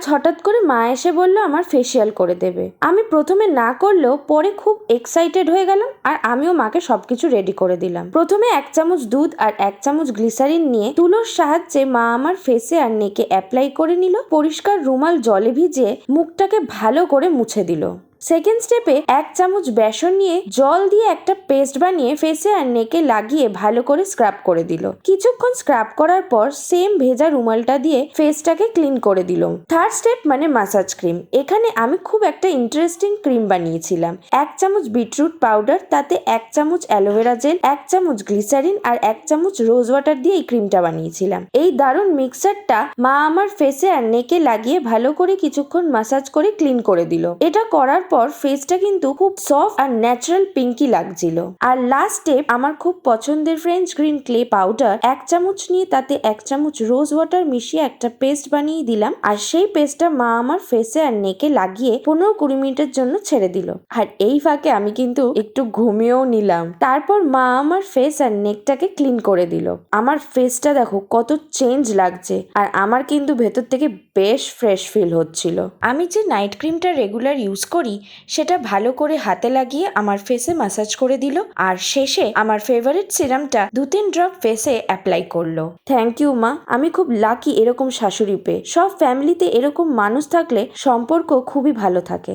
আজ হঠাৎ করে মা এসে বলল, আমার ফেসিয়াল করে দেবে। আমি প্রথমে না করলেও পরে খুব এক্সাইটেড হয়ে গেলাম আর আমিও মাকে সবকিছু রেডি করে দিলাম। প্রথমে এক চামচ দুধ আর এক চামচ গ্লিসারিন নিয়ে তুলোর সাহায্যে মা আমার ফেসে আর নেকে অ্যাপ্লাই করে নিল। পরিষ্কার রুমাল জলে ভিজিয়ে মুখটাকে ভালো করে মুছে দিল। সেকেন্ড স্টেপে এক চামচ বেসন নিয়ে জল দিয়ে একটা পেস্ট বানিয়ে ফেসে আর নেকে লাগিয়ে ভালো করে স্ক্রাব করে দিল। কিছুক্ষণ স্ক্রাব করার পর সেম ভেজা রুমালটা দিয়ে ফেসটাকে ক্লিন করে দিল। থার্ড স্টেপ মানে মাসাজ ক্রিম এখানে আমি খুব একটা ইন্টারেস্টিং ক্রিম বানিয়েছিলাম। এক চামচ বিটরুট পাউডার তাতে এক চামচ অ্যালোভেরা জেল এক চামচ গ্লিসারিন আর এক চামচ রোজ ওয়াটার দিয়ে এই ক্রিমটা বানিয়েছিলাম। এই দারুণ মিক্সারটা মা আমার ফেসে আর নেকে লাগিয়ে ভালো করে কিছুক্ষণ মাসাজ করে ক্লিন করে দিল। এটা করার পর ফেসটা কিন্তু খুব সফট আর ন্যাচারাল পিঙ্কি লাগছিল। আর লাস্ট স্টেপ আমার খুব পছন্দের ফ্রেঞ্চ গ্রিন ক্লে পাউডার এক চামচ নিয়ে তাতে এক চামচ রোজ ওয়াটার মিশিয়ে একটা পেস্ট বানিয়ে দিলাম। আর সেই পেস্টটা মা আমার ফেসে আর নেকে লাগিয়ে পনেরো কুড়ি মিনিটের জন্য ছেড়ে দিল। আর এই ফাঁকে আমি কিন্তু একটু ঘুমিয়েও নিলাম। তারপর মা আমার ফেস আর নেকটাকে ক্লিন করে দিল। আমার ফেসটা দেখো কত চেঞ্জ লাগছে। আর আমার কিন্তু ভেতর থেকে বেশ ফ্রেশ ফিল হচ্ছিল। আমি যে নাইট ক্রিমটা রেগুলার ইউজ করি সেটা ভালো করে হাতে লাগিয়ে আমার ফেসে মাসাজ করে দিল আর শেষে আমার ফেভারিট সিরামটা দু তিন ড্রপ ফেসে অ্যাপ্লাই করল। থ্যাংক ইউ মা। আমি খুব লাকি এরকম শাশুড়ি পেয়ে। সব ফ্যামিলিতে এরকম মানুষ থাকলে সম্পর্ক খুবই ভালো থাকে।